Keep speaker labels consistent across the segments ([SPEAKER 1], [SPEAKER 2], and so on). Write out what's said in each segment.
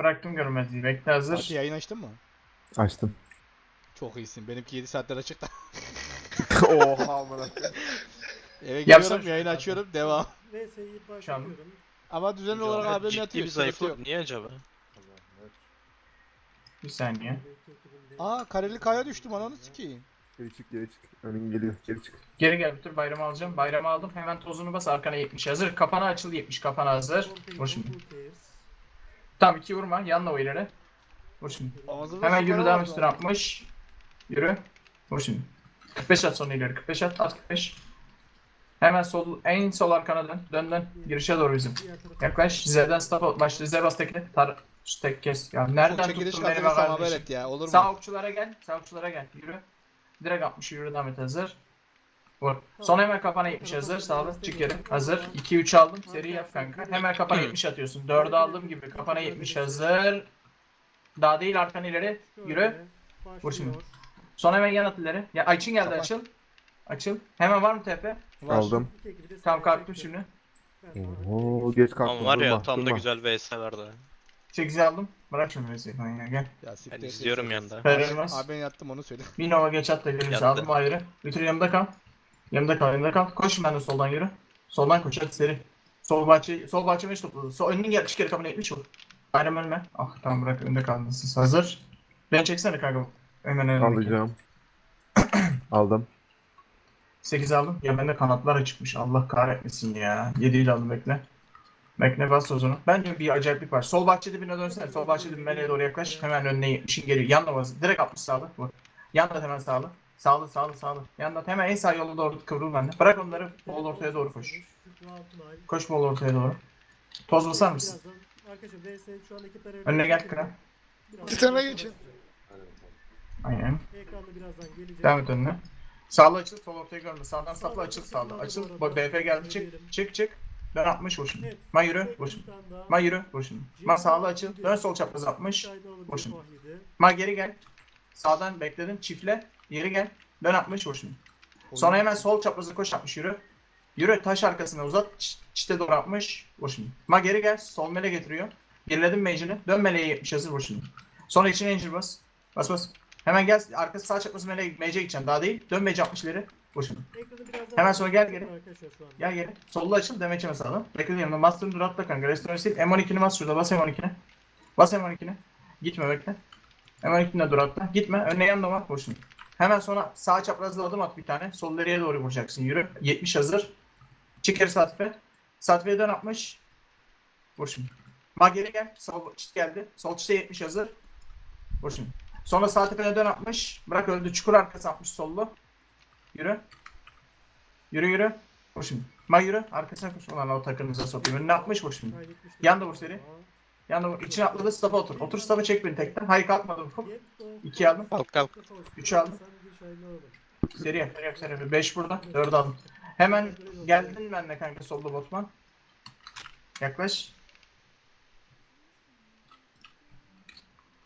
[SPEAKER 1] Bıraktım görmezliği. Bekle hazır.
[SPEAKER 2] Fatih yayın açtın mı?
[SPEAKER 3] Açtım.
[SPEAKER 2] Çok iyisin. Benimki 7 saatler açıkta.
[SPEAKER 3] Oha amına.
[SPEAKER 2] Eve geliyorum yayın açıyorum devam.
[SPEAKER 4] Neyse iyi başlıyorum.
[SPEAKER 2] Ama düzenli olarak abim
[SPEAKER 5] ciddi
[SPEAKER 2] yatıyor.
[SPEAKER 5] bir zayıflık. Niye acaba?
[SPEAKER 1] Bir saniye.
[SPEAKER 2] Aa kareli kaya düştüm ananı sikeyim.
[SPEAKER 3] Geri çık geri çık. Önün geliyor. Geri çık.
[SPEAKER 1] Geri gel bir tur bayramı alacağım. Bayramı aldım. Hemen tozunu bas arkana 70 hazır. Kafana açıl 70 kafana hazır. Vur şimdi. Tamam iki vurma. Yanla o ileri. Vur şimdi.
[SPEAKER 2] Ağzına
[SPEAKER 1] Hemen yürü devam üstüne. 60. Yürü. Vur şimdi. 45 at sonra ileri. 45 at. At 45. Hemen sol en sol arkana dön. Dön dön. Girişe doğru bizim. Yaklaş. Z'den stop. Başla. Z bas tekle. Tar şu tek kes. Ya nereden tuttun beni be
[SPEAKER 2] haber et ya olur mu?
[SPEAKER 1] Sağ okçulara gel. Sağ okçulara gel. Yürü. Direkt 60 yürü devam et hazır. Vur. Sonra hemen kafana 70 hazır. Sağlık çık geri. Hazır. 2 3 aldım. Seri yap kanka. Hemen kafana 70 atıyorsun. 4'ü aldığım gibi kafana 70 hazır. Daha değil arkan ileri. Yürü. Vur şimdi. Sonra hemen yan at ileri. Ya Ayçin geldi açıl. Açıl. Hemen var mı tepe?
[SPEAKER 2] Var.
[SPEAKER 3] Aldım.
[SPEAKER 1] Tam kalktım şimdi.
[SPEAKER 3] Oo geç kalktım.
[SPEAKER 5] Ama var ya
[SPEAKER 3] durma,
[SPEAKER 5] tam da
[SPEAKER 3] durma.
[SPEAKER 5] güzel VS vardı.
[SPEAKER 1] 8'i aldım. Bırak şimdi Veysel. Ya gel.
[SPEAKER 2] Ya siktir
[SPEAKER 5] Ben izliyorum yanda.
[SPEAKER 1] Verilmez.
[SPEAKER 2] Abi ben yattım onu söyle.
[SPEAKER 1] Bir Nova geç at da
[SPEAKER 5] Yattı.
[SPEAKER 1] aldım ayrı. Bütün yanımda kal. Yanımda kal, yanımda kal. Koş ben de soldan yürü. Soldan koş hadi seri. Sol bahçe, sol bahçe meş topladı. Sol önünün gel, kere kapına 70 vur. Bayram ölme. Ah tamam bırak önde kaldın siz. Hazır. Ben çeksene kanka. Hemen önündeki.
[SPEAKER 3] Alacağım. Aldım.
[SPEAKER 1] 8 aldım. Ya bende kanatlar çıkmış. Allah kahretmesin ya. 7'yi aldım bekle. Bekle bas sozunu. Bence bir acayiplik var. Sol bahçe dibine dönsene. Sol bahçe dibine doğru yaklaş. Hemen önüne 70'in geliyor. Yanla bas. Direkt 60 sağlı. Vur. Yanla hemen sağlı. Sağlı sağlı sağlı. Yanla hemen en sağ yola doğru kıvrıl bende. Bırak onları. Bol ortaya doğru koş. Koş bol ortaya doğru. Toz basar mısın?
[SPEAKER 4] Arkadaşlar VS şu an ekipler
[SPEAKER 1] Önüne gel kıra.
[SPEAKER 2] Titana geçin.
[SPEAKER 1] Aynen.
[SPEAKER 4] Ekranda birazdan gelecek.
[SPEAKER 1] Devam et önüne. Sağlı açıl, sol ortaya görme. Sağdan sapla açıl sağlı. Açıl. Bak BF geldi. Çık. Çık çık. Ben 60 vur şimdi. Ma yürü. Vur şimdi. Ma yürü. Vur şimdi. Ma sağlı açıl. Dön sol çapraz 60. Boşun. Ma geri gel. Sağdan bekledin. Çiftle. Geri gel. Dön 60 vur şimdi. Sonra hemen sol çaprazı koş 60 yürü. Yürü taş arkasına uzat. Çite doğru 60. Vur şimdi. Ma geri gel. Sol mele getiriyor. Geriledim mage'ini. Dön meleğe 70 hazır vur şimdi. Sonra içine angel bas. Bas bas. Hemen gel. Arkası sağ çaprazı meleğe mage'e gideceksin. Daha değil. Dön mage 60 ileri. Vur şimdi. Hemen sonra gel geri.
[SPEAKER 4] Arkadaşlar şu an.
[SPEAKER 1] Gel geri. Sollu açıl. Demeçe mesela. Bekle yanında. Master'ın dur atla kanka. Restore sil. M12'ni bas şurada. Bas M12'ni. Bas M12'ni. Gitme bekle. M12'ne dur atla. Gitme. Önüne yanında bak. Vur şimdi. Hemen sonra sağ çaprazlı adım at bir tane. Sol ileriye doğru vuracaksın. Yürü. 70 hazır. Çık geri Satife. Satife'ye dön 60. Vur şimdi. Ma geri gel. Sol çit geldi. Sol çite 70 hazır. Vur şimdi. Sonra Satife'ye dön 60. Bırak öldü. Çukur arkası 60 sollu. Yürü. Yürü yürü. Vur şimdi. Ma yürü. Arkasına koş. Ulan o takınıza sokayım. Önüne 60 vur şimdi. Yan da vur seri. Yan da vur. İçine atladı. Stop'a otur. Otur stop'a çek beni tekten. Hayır kalkmadım. Ufuk. 2 aldım.
[SPEAKER 5] Kalk kalk.
[SPEAKER 1] Üçü aldım. Seri yap. Seri yap. Seri yap. 5 burada. 4 aldım. Hemen geldin benimle kanka solda botman. Yaklaş.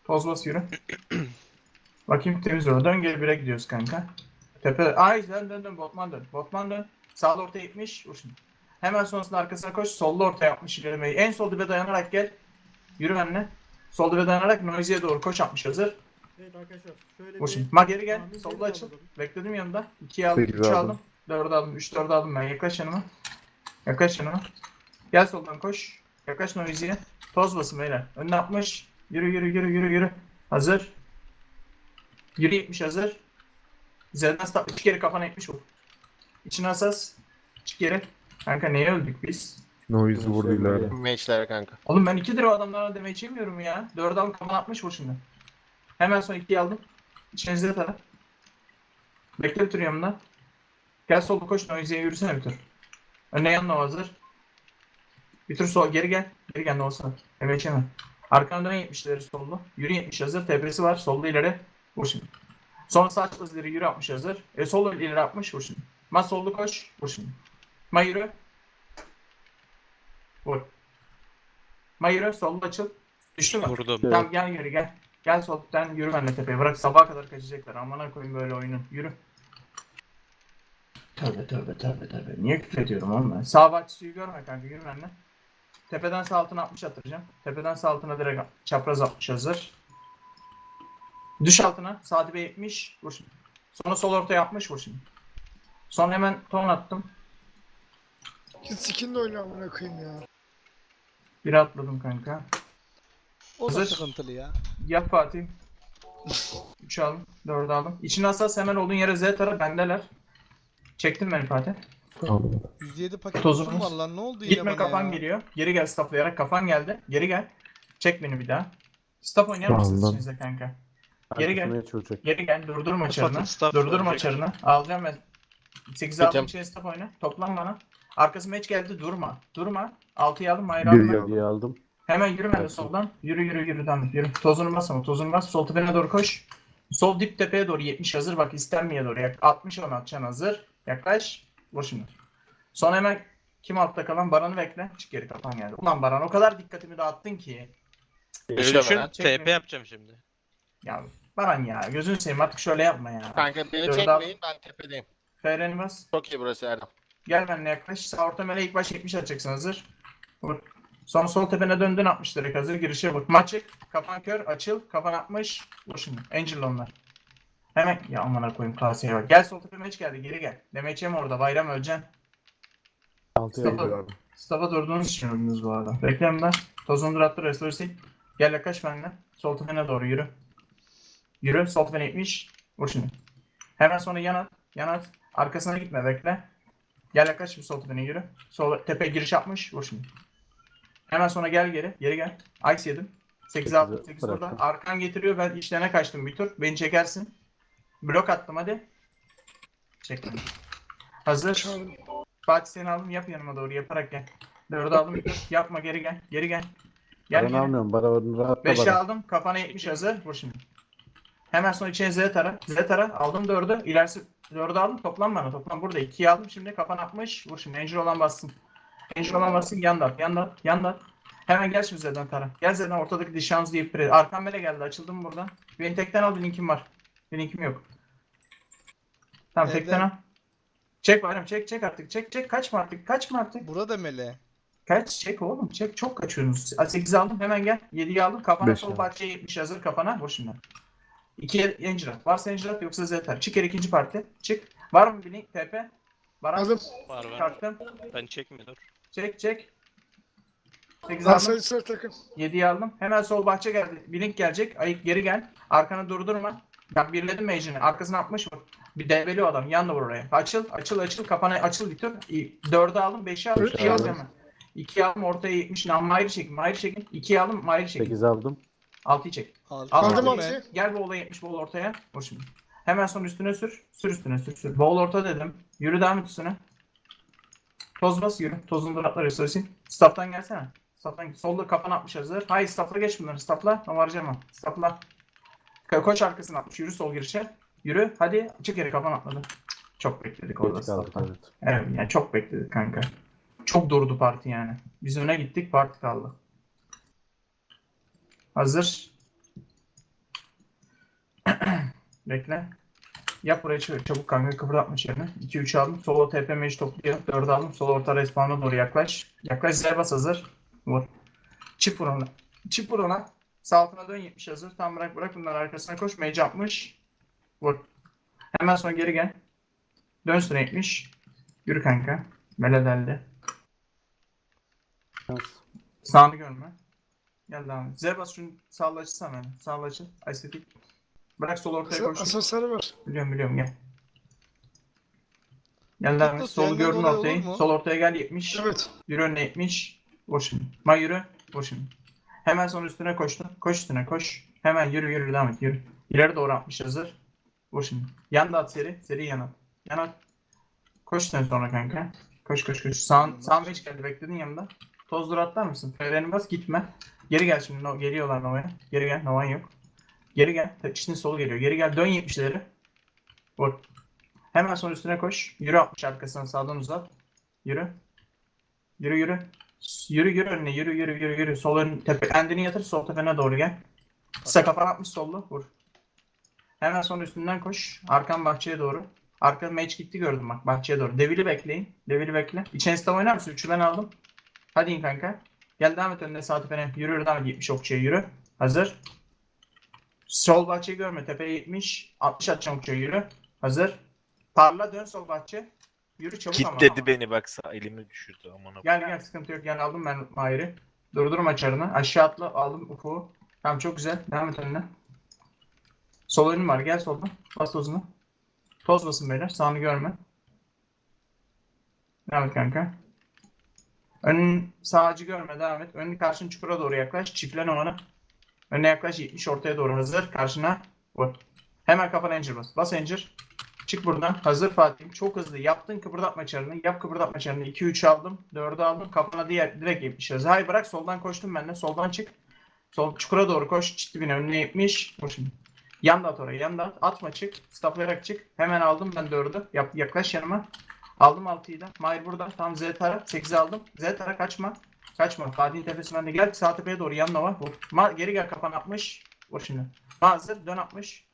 [SPEAKER 1] Toz bas yürü. Bakayım temiz yolu. Dön geri 1'e gidiyoruz kanka. Tepe. Ay dön dön dön botman dön. Botman dön. Sağda ortaya 70. Vur şimdi. Hemen sonrasında arkasına koş. Solda ortaya 60 ilerlemeyi. En sol dibe dayanarak gel. Yürü benimle. Sol dibe dayanarak Noise'ye doğru koş 60 hazır.
[SPEAKER 4] Evet arkadaşlar şöyle bir
[SPEAKER 1] Ma geri gel.
[SPEAKER 4] tahmin
[SPEAKER 1] Solda
[SPEAKER 4] geri
[SPEAKER 1] açıl.
[SPEAKER 4] alalım.
[SPEAKER 1] Bekledim yanında. 2'yi aldım,
[SPEAKER 3] Sekiz
[SPEAKER 1] 3'ü
[SPEAKER 3] aldım.
[SPEAKER 1] aldım. 4'ü aldım, 3 4'ü aldım ben. Yaklaş yanıma. Yaklaş yanıma. Gel soldan koş. Yaklaş Noisy'ye. Toz basın beyler. Önüne 60. Yürü yürü yürü yürü yürü. Hazır. Yürü 70 hazır. Z'den stop. İki kere kafana 70 vur. İçine asas. Çık geri. Kanka neye öldük biz?
[SPEAKER 3] Noise vurdu ileride.
[SPEAKER 5] Mage'ler kanka.
[SPEAKER 1] Oğlum ben 2 lira o adamlara deme içemiyorum ya. 4 aldım kafana 60 vur şimdi. Hemen sonra 2'yi aldım. İçine zile tara. Bekle bir tur yanımda. Gel solda koş Noise'ye yürüsene bir tur. Önüne yanına hazır. Bir tur sol geri gel. Geri gel ne olsa. Evet yeme. Arkandan dön 70'leri solda. Yürü 70 hazır. Tepesi var. Solda ileri. Vur şimdi. Sonra sağ ileri yürü 60 hazır. E sol ileri 60 vur şimdi. Ma solda koş. Vur şimdi. Ma yürü. Vur. Ma yürü. Solda açıl. Düştü mü?
[SPEAKER 5] Vurdum.
[SPEAKER 1] Tamam gel geri gel. Gel soldan yürü benimle tepeye. Bırak sabaha kadar kaçacaklar. Amına koyayım böyle oyunun. Yürü. Tövbe tövbe tövbe tövbe. Niye küfür ediyorum oğlum ben? Sağ bahçe suyu görme kanka. Yürü benimle. Tepeden sağ altına 60 atacağım. Tepeden sağ altına direkt çapraz 60 hazır. Düş altına. Sağ dibe 70. Vur şimdi. Sonra sol ortaya 60 vur şimdi. Sonra hemen ton attım.
[SPEAKER 5] Git skinle oyna amına koyayım ya.
[SPEAKER 1] Bir atladım kanka.
[SPEAKER 2] O da
[SPEAKER 1] Hazır.
[SPEAKER 2] sıkıntılı ya.
[SPEAKER 1] Yap Fatih. 3 aldım. 4 aldım. İçine hassas hemen olduğun yere Z tara bendeler. Çektim beni Fatih.
[SPEAKER 3] Aldım.
[SPEAKER 2] 107 paket tozum var lan ne oldu yine
[SPEAKER 1] Gitme
[SPEAKER 2] bana
[SPEAKER 1] kafan
[SPEAKER 2] ya?
[SPEAKER 1] geliyor. Geri gel stafflayarak kafan geldi. Geri gel. Çek beni bir daha. Staff oynar mısınız
[SPEAKER 3] Aldım.
[SPEAKER 1] içinize kanka? Geri gel.
[SPEAKER 3] Arkasına çocuk.
[SPEAKER 1] Geri gel. Durdurma
[SPEAKER 6] Staff-
[SPEAKER 1] çarını.
[SPEAKER 6] staff
[SPEAKER 1] Durdurma
[SPEAKER 6] olacak.
[SPEAKER 1] çarını. Alacağım ben. 8 aldım
[SPEAKER 6] Gideceğim.
[SPEAKER 1] içine staff oyna. Toplan bana. Arkası meç geldi. Durma. Durma. 6'yı aldım. Hayır aldım.
[SPEAKER 3] Bir aldım.
[SPEAKER 1] Hemen yürü ben de soldan. Yürü yürü yürü devam et. Yürü. Tozunu bas ama tozunu bas. Sol tepene doğru koş. Sol dip tepeye doğru 70 hazır. Bak istenmeye doğru. Yak 60 onu atacaksın hazır. Yaklaş. Vur şimdi. Sonra hemen kim altta kalan Baran'ı bekle. Çık geri kapan geldi. Ulan Baran o kadar dikkatimi dağıttın ki.
[SPEAKER 6] Öyle düşün. TP yapacağım şimdi.
[SPEAKER 1] Ya Baran ya gözünü seveyim artık şöyle yapma ya.
[SPEAKER 6] Kanka beni
[SPEAKER 1] Dört
[SPEAKER 6] çekmeyin ben tepedeyim.
[SPEAKER 1] FR'ni bas.
[SPEAKER 6] Çok iyi burası Erdem.
[SPEAKER 1] Gel benimle yaklaş. Sağ orta mele ilk baş 70 atacaksın hazır. Vur. Sonra sol tepene döndün 60 direkt hazır. Girişe vur. Maçık. Kafan kör. Açıl. Kafan 60. Vur şimdi. Angel onlar. Hemen. Ya amına koyayım kaseye bak. Gel sol tepe meç geldi. Geri gel. Demeç yeme orada. Bayram öleceksin.
[SPEAKER 3] Altıya
[SPEAKER 1] Staff'a,
[SPEAKER 3] aldım.
[SPEAKER 1] staff'a durduğunuz için öldünüz bu arada. Bekleyin ben. Tozunu attı. Restore sil. Gel yaklaş benimle. Sol tepene doğru yürü. Yürü. Sol tepene 70. Vur şimdi. Hemen sonra yan at. Yan at. Arkasına gitme. Bekle. Gel yaklaş bir sol tepene yürü. Sol tepe giriş yapmış. Vur şimdi. Hemen sonra gel geri. Geri gel. Ice yedim. 8 6 8 burada. Arkan getiriyor. Ben işlerine kaçtım bir tur. Beni çekersin. Blok attım hadi. Çek. Hazır. Fatih seni aldım. Yap yanıma doğru. Yaparak gel. Dördü aldım. bir tur. Yapma geri gel. Geri gel. Gel
[SPEAKER 3] Ben
[SPEAKER 1] geri.
[SPEAKER 3] almıyorum. Bana rahatla
[SPEAKER 1] 5'i
[SPEAKER 3] bana.
[SPEAKER 1] aldım. Kafana 70 hazır. Vur şimdi. Hemen sonra içine Z tara. Z tara. Aldım 4'ü. İlerisi 4'ü aldım. Toplam bana. Toplam burada. 2'yi aldım şimdi. Kafan 60. Vur şimdi. Angel olan bassın. Angel olan bassın. Yanda at. Yanda at. Yanda at. Hemen gel şimdi Z'den tara. Gel Z'den ortadaki dişans deyip pre. Arkam bele geldi. Açıldım buradan. Benim tekten al. Bir linkim var. Bir linkim yok. Tamam
[SPEAKER 2] Evden-
[SPEAKER 1] tekten al. Çek bayram. Çek çek artık. Çek çek. Kaçma artık. Kaçma artık.
[SPEAKER 2] Burada mele.
[SPEAKER 1] Kaç çek oğlum çek çok kaçıyorsunuz. 8 aldım hemen gel. 7'yi aldım kafana
[SPEAKER 3] Beş
[SPEAKER 1] sol bahçeye 70 hazır kafana vur şimdi. 2 Engirat. Varsa Engirat yoksa Zeter. Çık geri ikinci parti. Çık. Var mı bir link TP? Var mı?
[SPEAKER 5] Aldım.
[SPEAKER 6] Var var.
[SPEAKER 1] Kalktım.
[SPEAKER 6] Ben çekmiyorum.
[SPEAKER 1] Çek çek. 8
[SPEAKER 5] Lan
[SPEAKER 1] aldım.
[SPEAKER 5] sayı sıra takım.
[SPEAKER 1] 7'yi aldım. Hemen sol bahçe geldi. Bir link gelecek. Ayık geri gel. Arkanı durdurma. Bak birledim mage'ini. Arkasına 60 vur. Bir debeli o adam. Yan da vur oraya. Açıl açıl açıl. Kafana açıl bir tur. 4'ü aldım. 5'i aldım.
[SPEAKER 5] Beş
[SPEAKER 1] 2'yi
[SPEAKER 3] aldım.
[SPEAKER 1] aldım hemen. 2'yi aldım ortaya 70. Lan Mahir'i çekin. Mahir'i çekin. 2'yi aldım. Mahir'i çekin.
[SPEAKER 3] 8 aldım.
[SPEAKER 1] 6'yı çek.
[SPEAKER 2] Aldım.
[SPEAKER 5] Altıyı.
[SPEAKER 1] Gel bu olayı 70 bol ortaya. Vur şimdi. Hemen sonra üstüne sür. Sür üstüne sür sür. Bol orta dedim. Yürü devam et üstüne. Toz bas yürü. Tozun durakları söylesin. Staff'tan gelsene. Staff'tan solda kafan atmış hazır. Hayır staff'la geç bunları. Staff'la. Ama harcama. Staff'la. Ko- Koş arkasına atmış. Yürü sol girişe. Yürü. Hadi. Çık yere kafan atladı. Çok bekledik orada staff'tan.
[SPEAKER 3] evet.
[SPEAKER 1] Evet yani çok bekledik kanka. Çok durdu parti yani. Biz öne gittik parti kaldı. Hazır. Bekle. Yap buraya çabuk, kanka kıpırdatma yerine. 2-3 aldım. Solo TP mage topluyor. 4 aldım. Sol orta respawn'a doğru yaklaş. Yaklaş Zerbas hazır. Vur. Çift vur ona. Çift vur ona. Sağ altına dön 70 hazır. Tam bırak bırak bunları arkasına koş. Mage yapmış. Vur. Hemen sonra geri gel. Dön üstüne 70. Yürü kanka. Meledelli.
[SPEAKER 3] Şans.
[SPEAKER 1] Sağını görme. Gel devam et. Zerbas şunu sağla açsana beni. Sağla açın. Estetik. Bırak sol ortaya koş.
[SPEAKER 5] Asansörü var.
[SPEAKER 1] Biliyorum biliyorum gel. Gel devam et. Sol
[SPEAKER 2] yandan
[SPEAKER 1] gördün ortayı.
[SPEAKER 2] olur mu?
[SPEAKER 1] Sol ortaya gel 70.
[SPEAKER 5] Evet.
[SPEAKER 1] Yürü önüne 70. Vur şimdi. Ma yürü. Vur şimdi. Hemen sonra üstüne koştu. Koş üstüne koş. Hemen yürü yürü devam et yürü. İleri doğru atmış hazır. Vur şimdi. Yan da at seri. Seri yan at. Yan at. Koş sen sonra kanka. Koş koş koş. Sağ, sağ hiç geldi bekledin yanımda. Tozdur atlar mısın? Freni bas gitme. Geri gel şimdi. No, geliyorlar Nova'ya. Geri gel. Nova'nın yok. Geri gel. İçinin solu geliyor. Geri gel. Dön 70'leri. Vur. Hemen sonra üstüne koş. Yürü 60 arkasına sağdan uzat. Yürü. Yürü yürü. Yürü yürü önüne yürü yürü yürü yürü. Sol ön tepe kendini yatır sol tepene doğru gel. Kısa kafana atmış sollu vur. Hemen sonra üstünden koş. Arkan bahçeye doğru. Arka match gitti gördüm bak bahçeye doğru. Devili bekleyin. Devili bekle. Stav oynar mısın? Üçü ben aldım. Hadi in kanka. Gel devam et önüne sağ tepene. Yürü yürü devam et 70 okçuya yürü. Hazır. Sol bahçeyi görme. Tepeye 70. 60 atacağım okçuya yürü. Hazır. Parla dön sol bahçe. Yürü çabuk ama.
[SPEAKER 7] Kitledi beni baksa elimi düşürdü aman
[SPEAKER 1] Gel gel sıkıntı yok. Gel aldım ben Mahir'i. Durdurma çarını. Aşağı atla aldım ufuğu. Tamam çok güzel. Devam et önüne. Sol önüm var. Gel soldan. Bas tozunu. Toz basın beyler. Sağını görme. Devam et kanka. Önün sağcı görme. Devam et. Önün karşın çukura doğru yaklaş. Çiftlen onu. Önüne yaklaş. 70 ortaya doğru hazır. Karşına vur. Hemen kafana encir bas. Bas encir. Çık buradan. Hazır Fatih. Çok hızlı. Yaptın kıpırdatma çarını. Yap kıpırdatma çarını. 2-3 aldım. 4'ü aldım. Kafana diğer direkt 70 hazır. Hayır bırak. Soldan koştum ben de. Soldan çık. Sol çukura doğru koş. Çit dibine önüne 70. Vur şimdi. Yanda at oraya. Yanda at. Atma çık. Staplayarak çık. Hemen aldım ben 4'ü. Yap, yaklaş yanıma. Aldım 6'yı da. Mahir burada. Tam Z tara. 8'i aldım. Z tara kaçma. Kaçma. Fatih'in tepesi bende. Gel sağ tepeye doğru. Yanına var. Vur. Ma geri gel kafana 60. Vur şimdi. Ma hazır. Dön 60.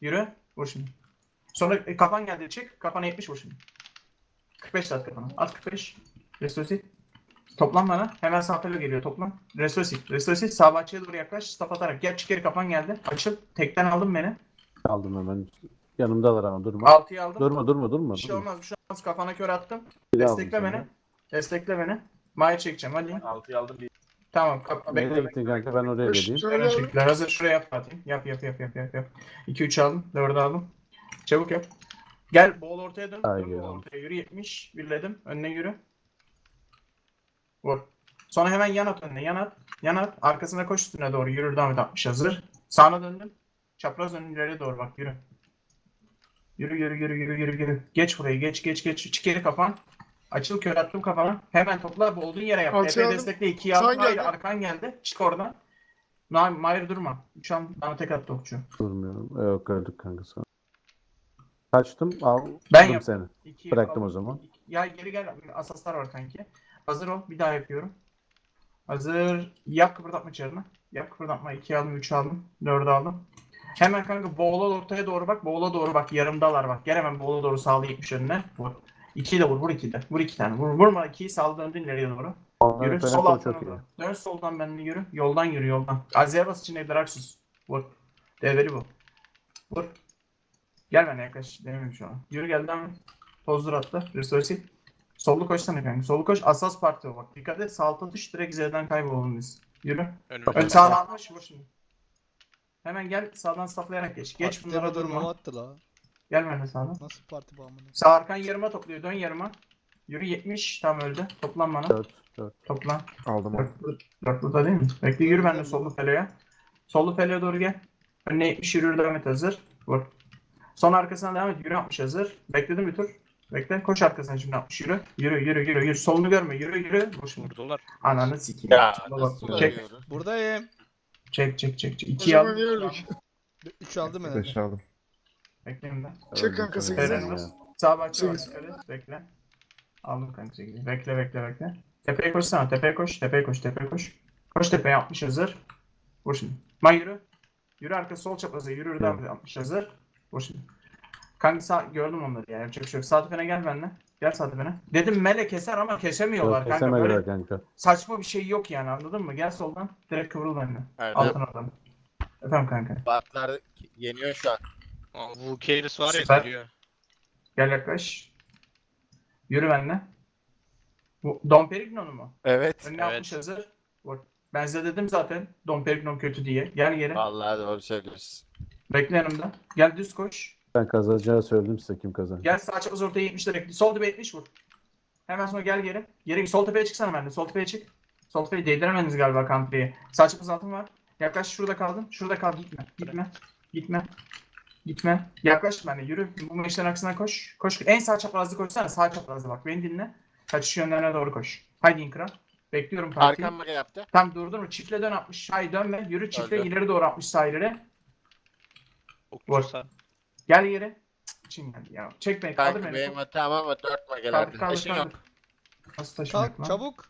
[SPEAKER 1] Yürü. Vur şimdi. Sonra e, kafan geldi çık. Kafana 70 vur şimdi. 45 at kafana. At 45. Restosi. Toplan bana. Hemen tarafa geliyor. Toplan. Restosi. Restosi. Sağ bahçeye doğru yaklaş. Stop atarak. Gel çık geri kafan geldi. Açıl. Tekten aldım beni.
[SPEAKER 3] Aldım hemen. Yanımdalar ama durma.
[SPEAKER 1] 6'yı aldım.
[SPEAKER 3] Durma durma durma.
[SPEAKER 1] Bir şey
[SPEAKER 3] durma.
[SPEAKER 1] olmaz. Bir şey olmaz. Kafana kör attım.
[SPEAKER 3] Bir daha aldım
[SPEAKER 1] Destekle
[SPEAKER 3] seni.
[SPEAKER 1] beni. Destekle beni. Mahir çekeceğim. Hadi.
[SPEAKER 7] 6'yı aldım bir.
[SPEAKER 1] Tamam. Kap bekle.
[SPEAKER 3] Nereye
[SPEAKER 1] bekle.
[SPEAKER 3] gittin kanka ben oraya geleyim.
[SPEAKER 1] Şekiller. Hazır. Şuraya yap Fatih. Yap yap yap yap yap. yap. 2-3 aldım. 4'ü aldım. Çabuk yap. Gel bol ortaya dön.
[SPEAKER 3] Ay
[SPEAKER 1] Dön bol ortaya. Yürü 70. Birledim. Önüne yürü. Vur. Sonra hemen yan at önüne. Yan at. Yan at. Arkasına koş üstüne doğru. Yürü devam et 60 hazır. Sağına döndüm. Çapraz önün ileriye doğru bak yürü. Yürü yürü yürü yürü yürü yürü. Geç burayı geç geç geç. Çık geri kafan. Açıl kör attım kafana. Hemen topla olduğun yere yap.
[SPEAKER 5] Aldım.
[SPEAKER 1] destekle 2'yi
[SPEAKER 5] Sağ
[SPEAKER 1] al. Hayır
[SPEAKER 5] geldi.
[SPEAKER 1] arkan geldi. Çık oradan. Naim, Mahir durma. Şu an bana tek attı okçu.
[SPEAKER 3] Durmuyorum. Yok gördük kanka sonra. Kaçtım. Al.
[SPEAKER 1] Ben
[SPEAKER 3] Ben
[SPEAKER 1] yap-
[SPEAKER 3] seni.
[SPEAKER 1] İkiyi
[SPEAKER 3] Bıraktım
[SPEAKER 1] al.
[SPEAKER 3] o zaman.
[SPEAKER 1] Ya geri gel. Asaslar var kanki. Hazır ol. Bir daha yapıyorum. Hazır. Yap kıpırdatma çarını. Yap kıpırdatma. 2 aldım, 3 aldım, 4 aldım. Hemen kanka boğula ortaya doğru bak. Boğula doğru bak. Yarımdalar bak. Gel hemen boğula doğru sağlı 70 önüne. Vur. 2'yi de vur. Vur 2'yi de. Vur 2 tane. Vur. Vurma 2'yi sağlı döndün ileriye doğru.
[SPEAKER 3] Onların
[SPEAKER 1] Yürü. Sol altına doğru. Dön soldan benimle yürü. Yoldan yürü yoldan. Aziz'e bas için evler Aksus. Vur. Devleri bu. Vur. Gel bana yaklaş. Demiyorum şu an. Yürü gel devam. Tozdur atla. Restoresil. Sollu koşsana kanka. Sollu koş. Asas parti o bak. Dikkat et. Sağ alta düş. Direkt Z'den kaybolalım biz. Yürü.
[SPEAKER 6] Önümüzde.
[SPEAKER 1] Ön sağdan atmış. Vur şimdi. Hemen gel sağdan saplayarak geç. Geç
[SPEAKER 2] Parti
[SPEAKER 1] bunlara durma.
[SPEAKER 2] attı la.
[SPEAKER 1] Gel benimle sağdan.
[SPEAKER 2] Nasıl parti bu amına?
[SPEAKER 1] Sağ arkan yarıma topluyor. Dön yarıma. Yürü 70. Tam öldü. Toplan bana.
[SPEAKER 3] 4 4.
[SPEAKER 1] Toplan.
[SPEAKER 3] Aldım onu.
[SPEAKER 1] Dört, bur- dört burada değil mi? Bekle yürü ben de sollu feloya. Sollu feloya doğru gel. Önüne 70 yürü devam et hazır. Vur. Son arkasına devam et. Yürü 60 hazır. Bekledim bir tur. Bekle. Koş arkasına şimdi 60 yürü. Yürü yürü yürü yürü. Solunu görme. Yürü yürü. Şimdi.
[SPEAKER 6] Vurdular.
[SPEAKER 1] Ananı sikeyim.
[SPEAKER 6] Ya
[SPEAKER 1] çek?
[SPEAKER 2] Buradayım.
[SPEAKER 1] Çek çek çek çek.
[SPEAKER 5] O
[SPEAKER 1] 2'yi
[SPEAKER 5] zaman
[SPEAKER 1] aldım.
[SPEAKER 5] niye öldük?
[SPEAKER 2] 3 aldım herhalde.
[SPEAKER 3] aldım.
[SPEAKER 1] Bekleyin ben.
[SPEAKER 5] Çek kanka
[SPEAKER 3] Öldüm
[SPEAKER 5] sekiz.
[SPEAKER 3] sana
[SPEAKER 1] Eren
[SPEAKER 3] ya.
[SPEAKER 1] bas. Sağ bahçe var. Bekle. Aldım kanka 8'i. Bekle bekle bekle. Tepeye koşsana. Tepeye koş. Tepeye koş. Tepeye koş. Koş tepeye 60 hazır. Vur şimdi. Man yürü. Yürü arka sol çapraza. Yürü yürü. 60 hazır. Vur şimdi. Kanka sağ gördüm onları ya. Yapacak bir şey yok. Sağ tepene gel benimle. Gel sağ tepene. Dedim mele keser ama kesemiyorlar
[SPEAKER 3] Yok
[SPEAKER 1] kanka. Böyle
[SPEAKER 3] kanka.
[SPEAKER 1] saçma bir şey yok yani anladın mı? Gel soldan. Direkt kıvrıl benimle.
[SPEAKER 6] Erdem.
[SPEAKER 1] Altın adam. Efendim kanka.
[SPEAKER 6] Batlar yeniyor şu an.
[SPEAKER 7] Kairis var ya
[SPEAKER 1] Süper.
[SPEAKER 7] geliyor.
[SPEAKER 1] Gel yaklaş. Yürü benimle. Bu Don Perignon'u mu?
[SPEAKER 6] Evet.
[SPEAKER 1] Önüne
[SPEAKER 7] Evet.
[SPEAKER 1] 60 hazır. Vur. Ben size dedim zaten Don Perignon kötü diye. Gel geri.
[SPEAKER 6] Vallahi doğru söylüyorsun.
[SPEAKER 1] Bekle yanımda. Gel düz koş.
[SPEAKER 3] Ben kazanacağı söyledim size kim kazanacak.
[SPEAKER 1] Gel sağ çapraz ortaya 70'de bekle. Sol tepe 70 vur. Hemen sonra gel geri. Geri sol tepeye çıksana bende. Sol tepeye çık. Sol tepeye değdiremediniz galiba country'ye. Sağ çapraz altın var. Yaklaş şurada kaldın. Şurada kal gitme. Gitme. Gitme. Gitme. Yaklaş benimle yürü. Bu meşlerin aksına koş. Koş. En sağ çaprazlı koşsana. Sağ çaprazlı bak. Beni dinle. Kaçış yönlerine doğru koş. Haydi İnkra. Bekliyorum partiyi.
[SPEAKER 6] Arkan mı yaptı?
[SPEAKER 1] Tam durdun mu? Çiftle dön 60. Hayır dönme. Yürü çiftle
[SPEAKER 6] Öldü.
[SPEAKER 1] ileri doğru 60 sağ ileri. Vur.
[SPEAKER 7] Okçusa.
[SPEAKER 1] Gel. Cık, İçin geldi ya. Çek beni. Kaldır
[SPEAKER 6] Kanka
[SPEAKER 1] beni.
[SPEAKER 6] benim hatam ama 4
[SPEAKER 1] Kaldır
[SPEAKER 6] magelerdi.
[SPEAKER 1] kaldır
[SPEAKER 6] Taşın yok.
[SPEAKER 1] kaldır. Nasıl taşımak
[SPEAKER 2] Kalk
[SPEAKER 1] lan?
[SPEAKER 2] çabuk.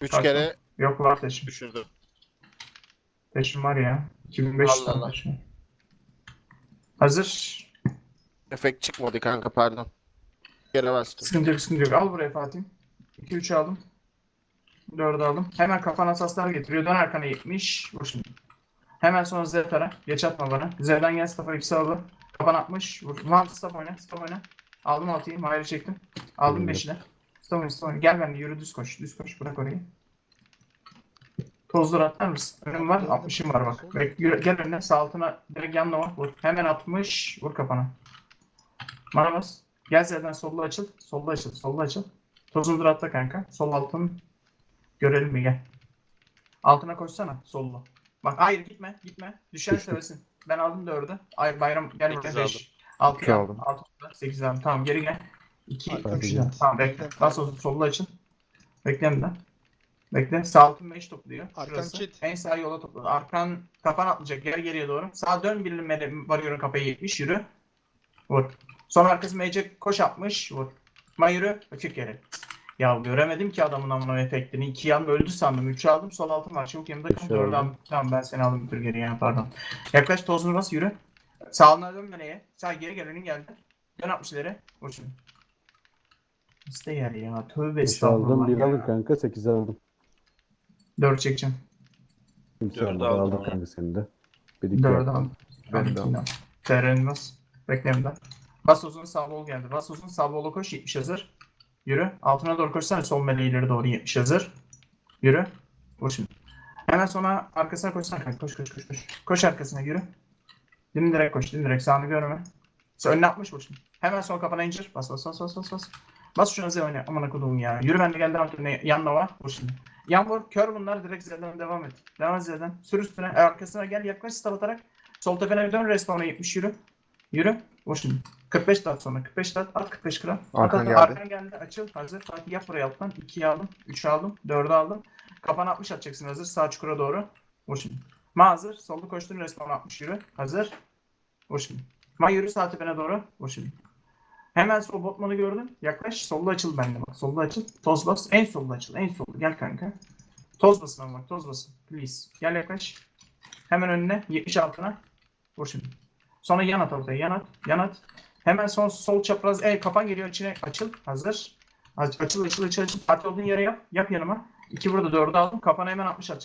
[SPEAKER 6] 3
[SPEAKER 1] Kalk.
[SPEAKER 6] kere
[SPEAKER 1] Yok var taşım.
[SPEAKER 6] düşürdüm.
[SPEAKER 1] Taşım var ya. 2500
[SPEAKER 6] Allah
[SPEAKER 1] tane
[SPEAKER 6] Allah.
[SPEAKER 1] taşım. Hazır.
[SPEAKER 6] Efekt çıkmadı kanka pardon. Bir kere bastım.
[SPEAKER 1] Sıkıntı yok sıkıntı yok. Al buraya Fatih. 2-3 aldım. Dördü aldım. Hemen kafana asaslar getiriyor. Dön arkana 70. Vur şimdi. Hemen sonra Z tara. Geç atma bana. Z'den gel staff'a ikisi aldı. 60. Vur. Lan staff oyna. Staff oyna. Aldım 6'yı. Mahir'i çektim. Aldım
[SPEAKER 3] Evet.
[SPEAKER 1] 5'i de. Staff oyna. Staff oyna. Gel benimle yürü düz koş. Düz koş. Bırak orayı. Tozları atar mısın? Önüm var. 60'ım var bak. Bek, yürü, gel önüne. Sağ altına. Direkt yanına var. Vur. Hemen 60. Vur kafana. Bana bas. Gel Z'den solda açıl. Solda açıl. Solda açıl. Tozunu dur atla kanka. Sol altın. Görelim mi gel. Altına koşsana. Sollu. Bak hayır gitme. Gitme. Düşen
[SPEAKER 3] Düştüm.
[SPEAKER 1] Ben aldım dördü. Ay bayram gel
[SPEAKER 6] Dokuz
[SPEAKER 1] ekle 5. 6
[SPEAKER 3] İki
[SPEAKER 1] aldım.
[SPEAKER 3] aldım.
[SPEAKER 1] 6 8 aldım. Tamam geri gel. 2
[SPEAKER 3] Hadi
[SPEAKER 1] 3
[SPEAKER 3] gel.
[SPEAKER 1] Tamam bekle. Bas olsun solda açın. Bekle bir daha. Bekle. Sağ altın 5 topluyor.
[SPEAKER 2] Arkan çit.
[SPEAKER 1] En sağ yola topladı. Arkan kafan atlayacak. Geri geriye doğru. Sağ dön birinin varıyorum kafayı 70 yürü. Vur. Sonra arkası mece koş atmış. Vur. Ma yürü. Açık yere. Ya göremedim ki adamın amına efektini. İki yan öldü sandım. Üçü aldım. Sol altım var. Çabuk yanımda kal. Dördü
[SPEAKER 3] aldım.
[SPEAKER 1] Tamam ben seni aldım bir tur geri yani pardon. Yaklaş tozunu bas yürü. Sağına dön meneye. Sağ geri gel önün geldi. Dön 60 ileri. Vur şimdi. İste yer ya. Tövbe
[SPEAKER 3] 5 aldım.
[SPEAKER 1] estağfurullah
[SPEAKER 3] 1
[SPEAKER 1] ya.
[SPEAKER 3] aldım kanka. 8 aldım.
[SPEAKER 1] 4 çekeceğim.
[SPEAKER 3] Kimse
[SPEAKER 6] Dördü
[SPEAKER 3] almadı.
[SPEAKER 6] aldım
[SPEAKER 3] Aldım kanka seni de. 1 2
[SPEAKER 1] 4 aldım.
[SPEAKER 6] Ben de
[SPEAKER 1] aldım. TR'nin bas. Beklemeden. Bas uzun sağ bol geldi. Bas uzun sağ bola koş. 70 hazır. Yürü. Altına doğru koşsana. Sol meleği ileri doğru 70 hazır. Yürü. Vur şimdi. Hemen sonra arkasına koşsana. Koş koş koş koş. Koş arkasına yürü. Dimdirek koş. Dimdirek sağını görme. Sen önüne atmış vur şimdi. Hemen sol kafana incir. Bas bas bas bas bas bas. Bas şuna Z oyna. Aman akıllım ya. Yürü ben de geldim artık. Yanına var. Vur şimdi. Yan vur. Kör bunlar. Direkt Z'den devam et. Devam et Z'den. Sür üstüne. E, Arkasına gel. Yaklaş stav atarak. Sol tepene dön. Respawn'a 70 yürü. Yürü. Vur şimdi. 45 dat sonra. 45 dat. At 45 kral.
[SPEAKER 6] Arkan
[SPEAKER 1] at, at,
[SPEAKER 6] geldi.
[SPEAKER 1] Arkan geldi. Açıl. Hazır. Fatih yap buraya alttan. 2'yi aldım. 3'ü aldım. 4'ü aldım. Kafana 60 atacaksın. Hazır. Sağ çukura doğru. Vur şimdi. Ma hazır. Solda koştun. Respawn 60 yürü. Hazır. Vur şimdi. Ma yürü sağ tepene doğru. Vur şimdi. Hemen sol botmanı gördün. Yaklaş. Solda açıl bende bak. Solda açıl. Toz bas. En solda açıl. En solda. Gel kanka. Toz basın ama bak. Toz basın. Please. Gel yaklaş. Hemen önüne. 70 altına. Vur şimdi. Sonra yan at ortaya. Yan at. Yan at. Hemen son sol çapraz. E kafan geliyor içine. Açıl. Hazır. Aç- Açıl açıl açıl açıl. Parti olduğun yere yap. Yap yanıma. İki burada dördü aldım. Kafana hemen 60 atacak.